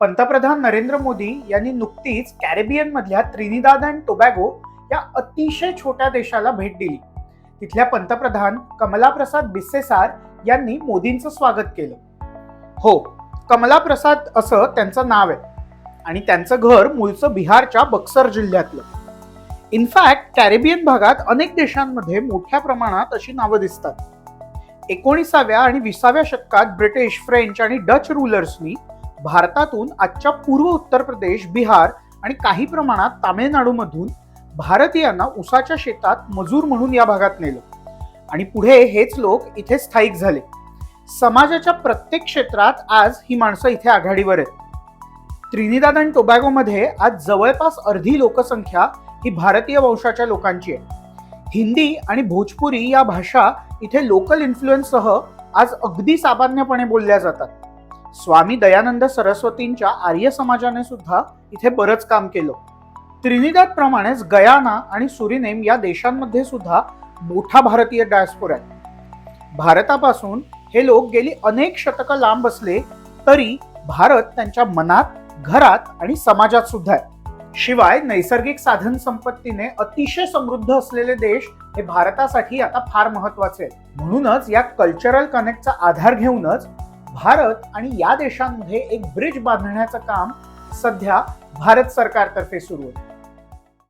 पंतप्रधान नरेंद्र मोदी यांनी नुकतीच कॅरेबियन मधल्या त्रिनिदाद अँड टोबॅगो या अतिशय छोट्या देशाला भेट दिली. तिथल्या पंतप्रधान कमला प्रसाद बिस्सेसार यांनी मोदींचं स्वागत केलं. हो कमला प्रसाद असं त्यांचं नाव आहे. आणि त्यांचं घर मूळचं बिहारच्या बक्सर जिल्ह्यातलं. इनफॅक्ट कॅरेबियन भागात अनेक देशांमध्ये मोठ्या प्रमाणात अशी नावं दिसतात. एकोणीसाव्या आणि विसाव्या शतकात ब्रिटिश फ्रेंच आणि डच रुलर्सनी भारतातून आजच्या पूर्व उत्तर प्रदेश बिहार आणि काही प्रमाणात तामिळनाडूमधून भारतीयांना उसाच्या शेतात मजूर म्हणून या भागात नेलं. आणि पुढे हेच लोक इथे स्थायिक झाले. समाजाच्या प्रत्येक क्षेत्रात आज ही माणसं इथे आघाडीवर आहेत. त्रिनिदाद आणि टोबॅगोमध्ये आज जवळपास अर्धी लोकसंख्या ही भारतीय वंशाच्या लोकांची आहे. हिंदी आणि भोजपुरी या भाषा इथे लोकल इन्फ्लुएन्ससह आज अगदी सामान्यपणे बोलल्या जातात. स्वामी दयानंद सरस्वतींच्या आर्य समाजाने सुद्धा इथे बरंच काम केलं. त्रिनिदाद प्रमाणेच गयाना आणि सुरिनेम या देशांमध्ये सुद्धा मोठा भारतीय डायस्पोर आहे. भारतापासून हे लोक गेली अनेक शतकं लांब असले तरी भारत त्यांच्या मनात घरात आणि समाजात सुद्धा आहे. शिवाय नैसर्गिक साधन संपत्तीने अतिशय समृद्ध असलेले देश हे भारतासाठी आता फार महत्त्वाचे आहेत. म्हणूनच या कल्चरल कनेक्टचा आधार घेऊनच भारत आणि या देशांमध्ये एक ब्रिज बांधण्याचं काम सध्या भारत सरकारतर्फे सुरू आहे